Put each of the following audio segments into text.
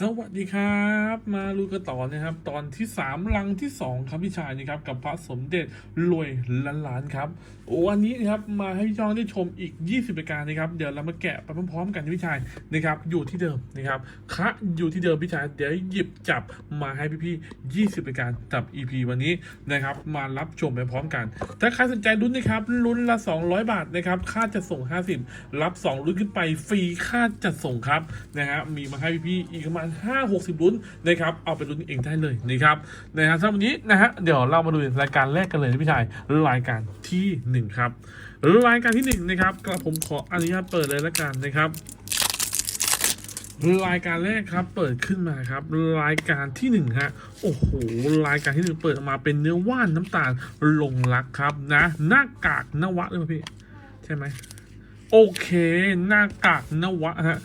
สวัสดีครับ มาลูกันต่อนะครับ ตอนที่สามลังที่สองครับพี่ชายนะครับ กับพระสมเด็จรวยล้านล้านครับโอ้วันนี้นะครับมาให้พี่จ้องได้ชมอีก 20รายการนะครับ เดี๋ยวเรามาแกะไปพร้อมๆ กันพี่ชายนะครับ อยู่ที่เดิมนะครับคะอยู่ที่เดิมพี่ชายเดี๋ยวหยิบจับมาให้พี่ๆ20รายการกับ EP วันนี้นะครับ มารับชมไปพร้อมกัน ถ้าใครสนใจลุ้นนะครับลุ้นละ 200 บาทนะครับค่าจะส่ง 50 รับ 2 ลุ้นขึ้นไปฟรีค่าจัดส่งครับนะฮะมีมาให้พี่ๆอีกประมาณ5 60 ลุ้นนะครับเอาไปลุ้นเองได้เลยนะครับนะฮะสำหรับวันนี้นะฮะเดี๋ยวเรามาดูรายการแรกกันเลยนะพี่ชายรายการที่หนึ่งครับรายการที่หนึ่งนะครับกระผมขออนุญาตเปิดเลยละกันนะครับรายการแรกครับเปิดขึ้นมาครับ รายการที่หนึ่งฮะ โอ้โห รายการที่หนึ่งเปิดออกมาเป็นเนื้อว่านน้ำตาลลงรักครับนะ หน้ากากนวะเลยพี่ ใช่ไหม โอเค หน้ากากนวะฮะ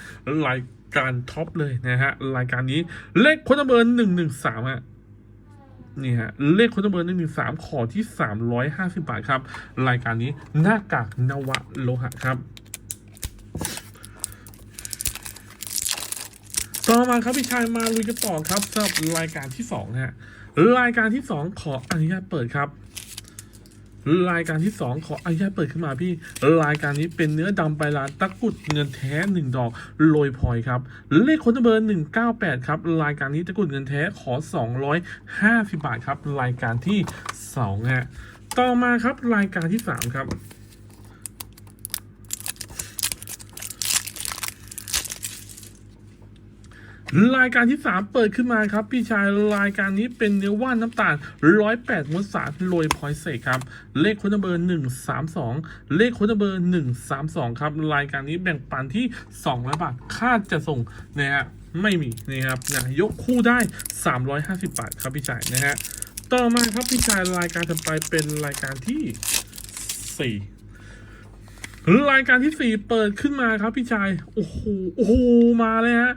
ราย การท็อปเลยนะฮะรายการนี้เลขคนเบอร์หนึ่งหนึ่งสามฮะนี่ฮะเลขคนเบอร์หนึ่งหนึ่งสามขอที่สามร้อยห้าสิบบาทครับ รายการนี้หน้ากากนวะโลหะครับ ต่อมาครับพี่ชายมาลุยกันต่อครับสำหรับรายการที่สองฮะรายการที่สองขออนุญาตเปิดครับ รายการที่สองขออนุญาตเปิดขึ้นมาพี่ รายการนี้เป็นเนื้อดำใบลานตะกุดเงินแท้หนึ่งดอกโรยพลอยครับ เลขคนเบอร์หนึ่งเก้าแปดครับ รายการนี้ตะกุดเงินแท้ขอสองร้อยห้าสิบบาทครับ รายการที่สองฮะต่อมาครับรายการที่สามครับ รายการที่ 3 เปิดขึ้นมาครับ พี่ชายรายการนี้เป็นเนื้อว่านน้ำตาล 108มวลสารโรยพอยเซครับ เลขคนเบอร์ 132 เลขคนเบอร์ 132 ครับ รายการนี้แบ่งปันที่ 200 บาท ค่าจะส่งนะฮะไม่มีนะครับนะยกคู่ได้ 350 บาทครับพี่ชายนะฮะต่อมาครับพี่ชายรายการถัดไปเป็นรายการที่ 4 รายการที่สี่เปิดขึ้นมาครับพี่ชาย โอ้โห โอ้โห มาเลยฮะ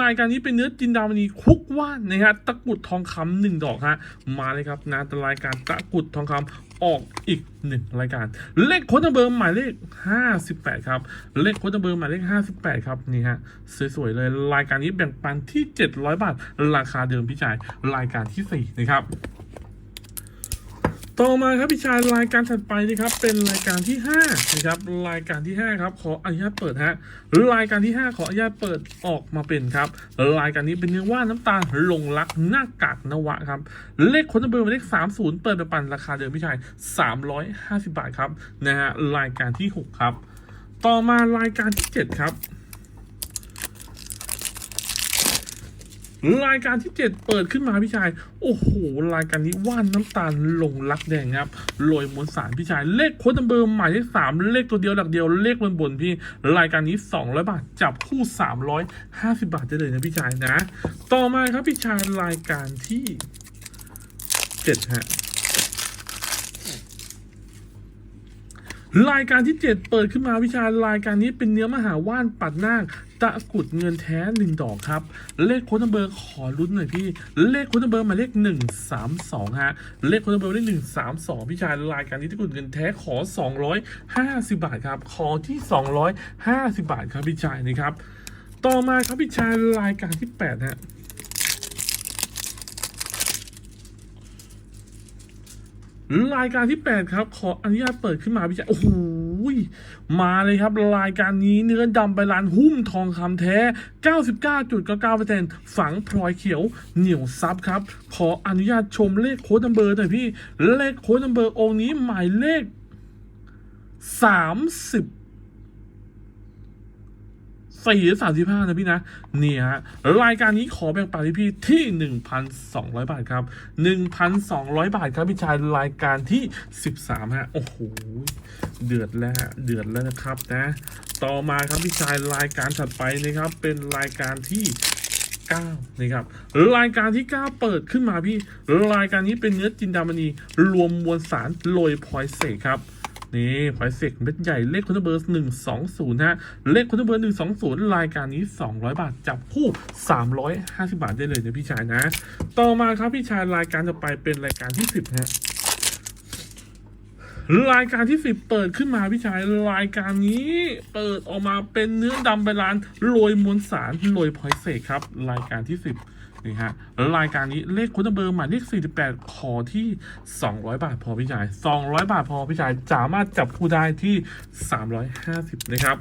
รายการนี้เป็นเนื้อจินดามณีคุกว่านนะฮะ ตะกุดทองคำหนึ่งดอกฮะ มาเลยครับนะแต่รายการตะกุดทองคำออกอีกหนึ่งรายการ เลขโค้ดเบอร์หมายเลขห้าสิบแปดครับ เลขโค้ดเบอร์หมายเลขห้าสิบแปดครับ นี่ฮะ สวยๆ เลย รายการนี้แบ่งปันที่เจ็ดร้อยบาท ราคาเดิมพี่ชาย รายการที่สี่นะครับ ต่อมาครับพี่ชายรายการถัดไปนะครับเป็นรายการที่5นะครับรายการที่ 5 ครับ ขออนุญาตเปิดฮะรายการที่ 5 ขออนุญาตเปิดออกมาเป็นครับ รายการนี้เป็นเนื้อว่าน้ำตาลลงรักหน้ากากนวะครับ เลขคนเบอร์มาเลข 30 เปิดไปปันราคาเดิมพี่ชาย 350 บาทครับนะฮะรายการที่ 6 ครับ ต่อมารายการที่ 7 ครับ รายการที่ 7 เปิดขึ้นมาพี่ชาย โอ้โห รายการนี้ว่านน้ำตาลลงรักแดงครับโรยมวลสารพี่ชาย เลขโค้ดเบอร์หมายเลขสามเลขตัวเดียวหลักเดียวเลขบนบนพี่ รายการนี้200บาทจับคู่ 350 บาทได้เลยนะพี่ชายนะ ต่อมาครับพี่ชายรายการที่7ฮะรายการที่ 7 เปิดขึ้นมาวิชารายการนี้เป็นเนื้อมหาว่านปัดนาค ตะกุดเงินแท้หนึ่งดอกครับ เลขโค้ดเบอร์ขอลุ้นหน่อยพี่ เลขโค้ดเบอร์มาเลขหนึ่งสามสองฮะ เลขโค้ดเบอร์เลขหนึ่งสามสองพี่ชายรายการนี้ตะกุดเงินแท้ขอสองร้อยห้าสิบาทครับ ขอที่สองร้อยห้าสิบาทครับพี่ชายนะครับ ต่อมาครับพี่ชายรายการที่แปดฮะรายการที่ 8 ครับ ขออนุญาตเปิดขึ้นมาพี่ชายโอ้โหย มาเลยครับรายการนี้เนื้อดำใบลานหุ้มทองคำแท้ 99.99%ฝังพลอยเขียวเหนียวซับครับ ขออนุญาตชมเลขโค้ดนัมเบอร์หน่อยพี่ เลขโค้ดนัมเบอร์องค์นี้หมายเลข 30 สี่หรือสามสิบห้านะพี่นะเนี่ยฮะรายการนี้ขอแบ่งปันให้พี่ที่หนึ่งพันสองร้อยบาทครับหนึ่งพันสองร้อยบาทครับพี่ชายรายการที่สิบสามฮะโอ้โหเดือดแล้วฮะเดือดแล้วนะครับนะต่อมาครับพี่ชายรายการถัดไปนะครับ เป็นรายการที่เก้านะครับรายการที่เก้าเปิดขึ้นมาพี่ รายการนี้เป็นเนื้อจินดามณี รวมมวลสารโรยพอยเสกครับ นี่ไฟเสกเม็ดใหญ่เลขคุณเบอร์หนึ่งสองศูนย์ฮะเลขคุณเบอร์หนึ่งสองศูนย์รายการนี้สองร้อยบาท จับคู่สามร้อยห้าสิบาทได้เลยนะพี่ชายนะ ต่อมาครับพี่ชายรายการต่อไปเป็นรายการที่สิบฮะ รายการที่สิบเปิดขึ้นมาพี่ชายรายการนี้เปิดออกมาเป็นเนื้อดำใบลานโรยมวลสารโรยพอยเศษครับ รายการที่สิบนี่ฮะรายการนี้เลขคุณเบอร์หมายเลข 48 ขอที่ 200 บาทพอพี่ชาย 200 บาทพอพี่ชายสามารถจับคู่ได้ที่ 350 นะครับ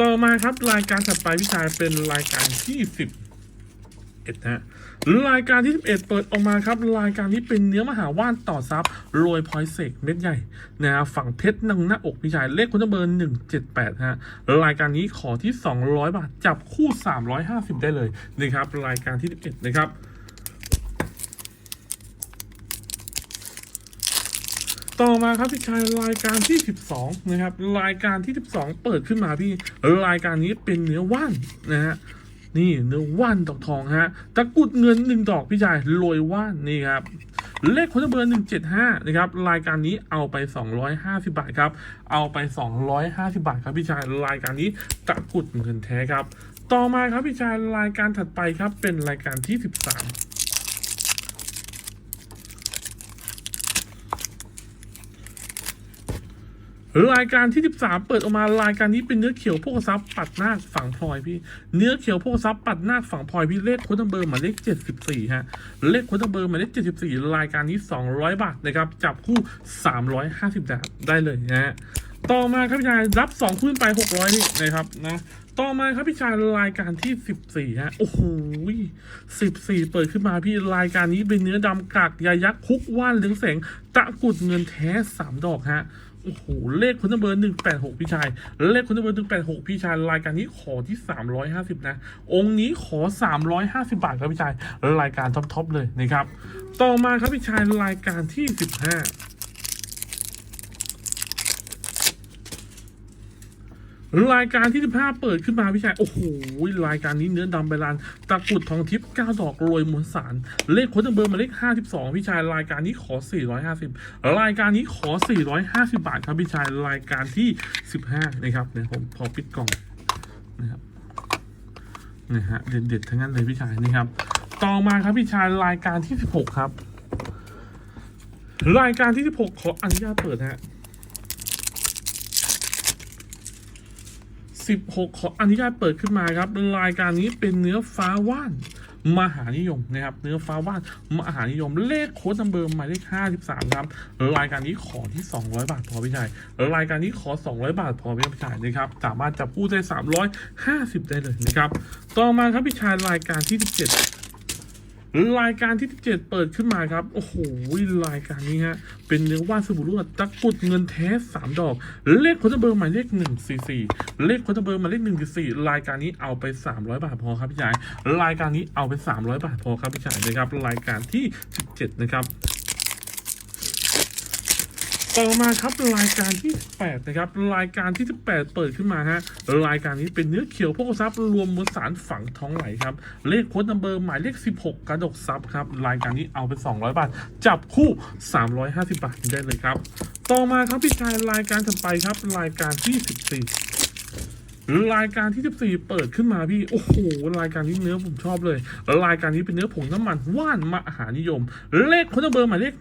ต่อมาครับรายการถัดไปพี่ชายเป็นรายการที่ 10 11นะฮะรายการที่ 11 เปิดออกมาครับ รายการนี้เป็นเนื้อมหาว่านต่อซับโรยพอยเซกเม็ดใหญ่นะฮะฝั่งเพชรนังหน้าอกพี่ชายเลขคุณเบอร์ 178ฮะรายการนี้ขอที่ 200 บาท จับคู่ 350 ได้เลยนะครับรายการที่ 11 นะครับต่อมาครับพี่ชายรายการที่ 12 นะครับ รายการที่ 12 เปิดขึ้นมาพี่ รายการนี้เป็นเนื้อว่านนะฮะ นี่เนื้อว่านดอกทองฮะตะกุดเงินหนึ่งดอกพี่ชายโรยว่านนี่ครับเลขคนเบอร์หนึ่งเจ็ดห้านะครับรายการนี้เอาไปสองร้อยห้าสิบาทครับเอาไปสองร้อยห้าสิบาทครับพี่ชายรายการนี้ตะกุดเงินแท้ครับ ต่อมาครับพี่ชายรายการถัดไปครับเป็นรายการที่สิบสาม รายการที่ 13 เปิดออกมารายการนี้เป็นเนื้อเขียวโพกทรัพย์ปัดนาคฝังพลอยพี่ เนื้อเขียวโพกทรัพย์ปัดนาคฝังพลอยพี่เลขโค้ดเบอร์หมายเลข 74 ฮะ เลขโค้ดเบอร์หมายเลข 74 รายการนี้ 200 บาทนะครับ จับคู่ 350บาทได้เลยนะฮะ ต่อมาครับพี่ชายรับ2ขึ้นไป 600 นี่นะครับนะ ต่อมาครับพี่ชายรายการที่ 14 ฮะ โอ้โห 14 เปิดขึ้นมาพี่รายการนี้เป็นเนื้อดำกากยายักษ์คุกว่านเหลืองแสงตะกุดเงินแท้สามดอกฮะ อ้โหเลขคุณเบอร์หนึ่งแปดหกพี่ชาย เลขคุณเบอร์หนึ่งแปดหกพี่ชาย รายการนี้ขอที่สามร้อยห้าสิบนะ องค์นี้ขอสามร้อยห้าสิบาทครับพี่ชาย รายการท็อปๆเลยนะครับ ต่อมาครับพี่ชายรายการที่สิบห้า รายการที่ 15 เปิดขึ้นมาพี่ชาย โอ้โห รายการนี้เนื้อดำใบลานตะกรุดทองทิพย์9ดอกโรยมวลสาร เลขโค้ดเบอร์มาเลข 52 พี่ชาย รายการนี้ขอ 450 รายการนี้ขอ 450 บาทครับพี่ชาย รายการที่ 15 นะครับเนี่ยผมพอปิดกล่องนะครับนะฮะเด็ดๆทั้งนั้นเลยพี่ชายนี่ครับ ต่อมาครับพี่ชายรายการที่ 16 ครับ รายการที่ 16 ขออนุญาตเปิดฮะ 16 ขออนุญาตเปิดขึ้นมาครับรายการนี้เป็นเนื้อฟ้าว่านมหานิยมนะครับ เนื้อฟ้าว่านมหานิยม เลขโค้ดนัมเบอร์หมายเลข 53 ครับ รายการนี้ขอที่ 200 บาทพอพี่ชายรายการนี้ขอ 200 บาทพอพี่ชายนะครับ สามารถจับคู่ได้ 350 ได้เลยนะครับ ต่อมาครับพี่ชายรายการที่ 17 รายการที่ 17 เปิดขึ้นมาครับ โอ้โห รายการนี้ฮะ เป็นเนื้อว่านสบู่รวดตะกุดเงินแท้ 3 ดอก เลขโค้ดเบอร์หมายเลข144 เลขโค้ดเบอร์หมายเลข144 รายการนี้เอาไป 300 บาทพอครับพี่ชาย รายการนี้เอาไป 300 บาทพอครับพี่ชายนะครับ รายการที่ 17 นะครับ ต่อมาครับรายการที่ 8 นะครับ รายการที่ 18 เปิดขึ้นมาฮะรายการนี้เป็นเนื้อเขียวพวกทรัพย์รวมมวลสารฝังท้องไหลครับ เลขโค้ดนัมเบอร์หมายเลข 16 กระดกซับครับ รายการนี้เอาไป 200 บาท จับคู่ 350 บาทได้เลยครับ ต่อมาครับพี่ชายรายการถัดไปครับ รายการที่ 14 รายการที่ 14 เปิดขึ้นมาพี่ โอ้โห รายการนี้เนื้อผมชอบเลยรายการนี้เป็นเนื้อผงน้ำมันว่านมหานิยม เลขคนเบอร์หมายเลข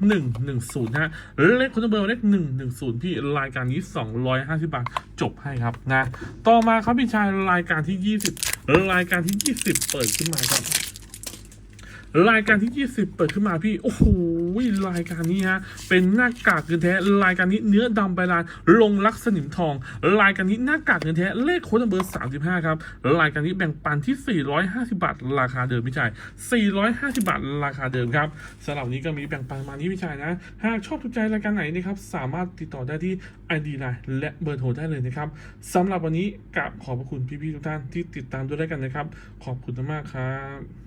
110ฮะ เลขคนเบอร์หมายเลข 110 พี่ รายการนี้ 250 บาท จบให้ครับนะ ต่อมาครับพี่ชายรายการที่ 20 รายการที่ 20 เปิดขึ้นมาครับ รายการที่ 20 เปิดขึ้นมาพี่ โอ้โหรายการนี้ฮะ เป็นหน้ากากเงินแท้ รายการนี้เนื้อดำใบลาน ลงลักษณิมทอง รายการนี้หน้ากากเงินแท้ เลขโค้ดเบอร์ 35 ครับ รายการนี้แบ่งปันที่ 450 บาท ราคาเดิมพี่ชาย 450 บาท ราคาเดิมครับสำหรับนี้ก็มีแบ่งปันมานี้พี่ชายนะ หากชอบถูกใจรายการไหนนะครับ สามารถติดต่อได้ที่ ID Line และเบอร์โทรได้เลยนะครับสำหรับวันนี้กราบขอบพระคุณพี่ๆทุกท่านที่ติดตามด้วยกันนะครับ ขอบคุณมากครับ